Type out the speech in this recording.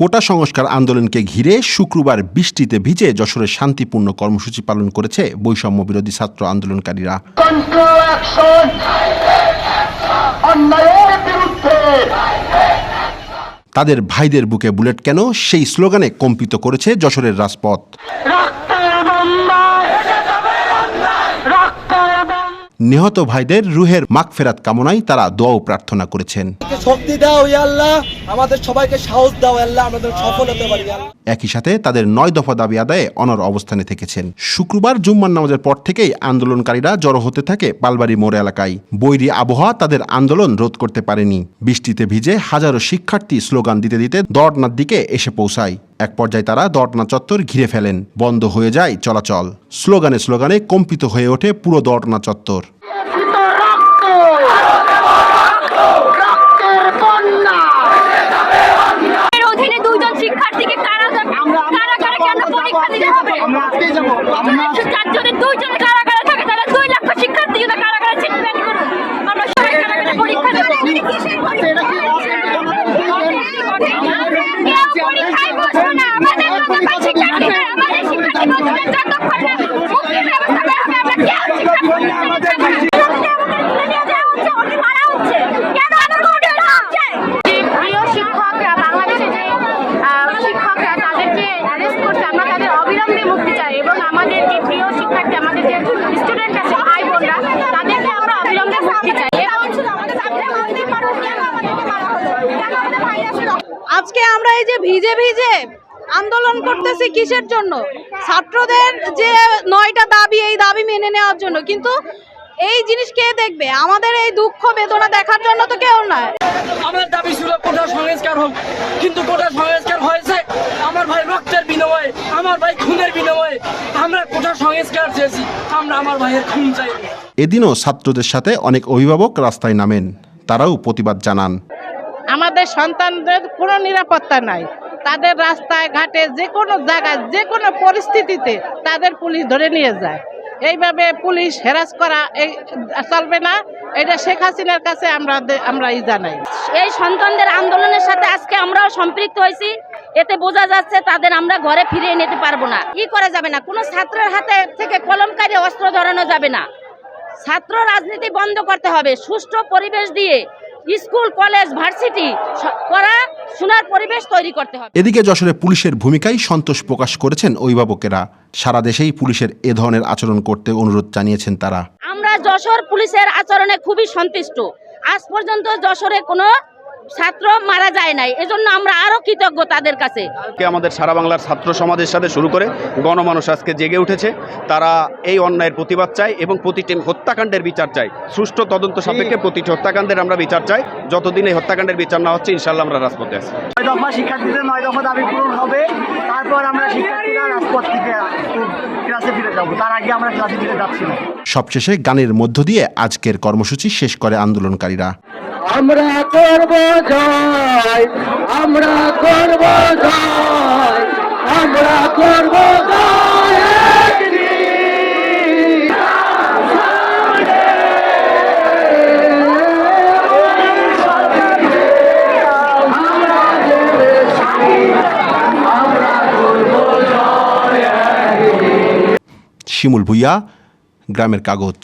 কোটা সংস্কার আন্দোলনকে ঘিরে শুক্রবার বৃষ্টিতে ভিজে যশোরে শান্তিপূর্ণ কর্মসূচি পালন করেছে বৈষম্য বিরোধী ছাত্র আন্দোলনকারীরা। তাদের ভাইদের বুকে বুলেট কেন? সেই স্লোগানে কম্পিত করেছে যশোরের রাজপথ রক্তের বন্যা রক্তের বন্যা নিহত ভাইদের রুহের মাগফেরাত কামনায় তারা দোয়াও প্রার্থনা করেছেন। শক্তি দাও আল্লাহ। আমাদের সবাইকে সাহস দাও আল্লাহ। আমাদের সফল হতে পারি একই সাথে তাদের নয় দফা দাবি আদায়ে অনর অবস্থানে থেকেছেন। শুক্রবার জুম্মার নামাজের পর থেকেই আন্দোলনকারীরা জড়ো হতে থাকে পালবাড়ি মোড় এলাকায়। বৈরী আবহাওয়া তাদের আন্দোলন রোধ করতে পারেনি। বৃষ্টিতে ভিজে হাজারো শিক্ষার্থী স্লোগান দিতে দিতে দর্নার দিকে এসে পৌঁছায়। এক পর্যায়ে তারা দর্না চত্বর ঘিরে ফেলেন। বন্ধ হয়ে যায় চলাচল। স্লোগানে স্লোগানে কম্পিত হয়ে ওঠে পুরো দর্না চত্বর। আমাদের মতো ভাই শিক্ষার্থীরা আমাদের শিক্ষার্থী বন্ধুদের যতক্ষণ না মুক্তি ব্যবস্থা করা হবে আমরা কেউ শিক্ষার্থী মারা হচ্ছে কেন আমার কোর্টে হচ্ছে যে প্রিয় শিক্ষকরা বাংলাদেশে যে আহ, শিক্ষকরা তাদেরকে অ্যারেস্ট করছে আমরা তাদের অবিলম্বে মুক্তি চাই এবং আমাদের যে প্রিয় শিক্ষার্থী আমাদের যে স্টুডেন্ট আছে ভাই বোনরা তাদেরকে আমরা অবিলম্বে মুক্তি চাই এবং এই যে ভিজে ভিজে আন্দোলন করতেছি কিসের জন্য? ছাত্রদের যে নয়টা দাবি এই দাবি মেনে নেওয়ার জন্য। কিন্তু এই জিনিস কে দেখবে? আমাদের এই দুঃখ বেদনা দেখার জন্য তো কেউ নয়। আমার দাবি ছিল কোটা সংস্কার হোক। কিন্তু কোটা সংস্কার হয়েছে আমার ভাই রক্তের বিনিময়ে আমার ভাই খুনের বিনিময়ে। আমরা কোটা সংস্কার চেয়েছি আমরা আমার ভাইয়ের খুন চাই এদিনও ছাত্রদের সাথে অনেক অভিভাবক রাস্তায় নামেন। তারাও প্রতিবাদ জানান। আমাদের সন্তানদের কোনো নিরাপত্তা নাই। তাদের রাস্তায়, ঘাটে, যে কোনো জায়গায়, যে কোনো পরিস্থিতিতে তাদের পুলিশ ধরে নিয়ে যায়। এইভাবে পুলিশ হেরাস করা এই চলবে না। এটা শেখ হাসিনার কাছে আমরা আমরা ই জানাই। এই সন্তানদের আন্দোলনের সাথে আজকে আমরাও সম্পৃক্ত হয়েছি। এতে বোঝা যাচ্ছে তাদের আমরা ঘরে ফিরিয়ে নিতে পারব না। কি করা যাবে না। কোনো ছাত্রের হাতে থেকে কলমকারী অস্ত্র ধরানো যাবে না। ছাত্র রাজনীতি বন্ধ করতে হবে। সুষ্ঠু পরিবেশ দিয়ে স্কুল কলেজ ভার্সিটি করা শোনার পরিবেশ তৈরি করতে হবে। এদিকে যশোরে পুলিশের ভূমিকায় সন্তোষ প্রকাশ করেছেন অভিভাবকেরা। সারা দেশেই পুলিশের এ ধরনের আচরণ করতে অনুরোধ জানিয়েছেন তারা। আমরা যশোর পুলিশের আচরণে খুবই সন্তুষ্ট। আজ পর্যন্ত যশোরে কোনো ছাত্র মারা যায় নাই এজন্য আমরা আরও কৃতজ্ঞ তাদের কাছে। আজকে আমাদের সারা বাংলার ছাত্র সমাজের সাথে শুরু করে গণমানুষ আজকে জেগে উঠেছে তারা এই অন্যায়ের প্রতিবাদ চায় এবং প্রতিটি হত্যাকাণ্ডের বিচার চায়। সুষ্ঠু তদন্ত সাপেক্ষে প্রতিটি হত্যাকাণ্ডের আমরা বিচার চাই যতদিন এই হত্যাকাণ্ডের বিচার না হচ্ছে ইনশাল্লাহ আমরা রাজপথে আছি। নয় দফা শিক্ষার্থীদের নয় দফা দাবি পূরণ হবে তারপর আমরা শিক্ষার্থীরা রাজপথ থেকে ক্লাসে ফিরে যাব। তার আগে আমরা ক্লাসে ফিরে যাচ্ছি না। সবশেষে গানের মধ্য দিয়ে আজকের কর্মসূচি শেষ করে আন্দোলনকারীরা। আমরা করব জয় আমরা করব জয়। শিমুল ভুইয়া গ্রামের কাগজ।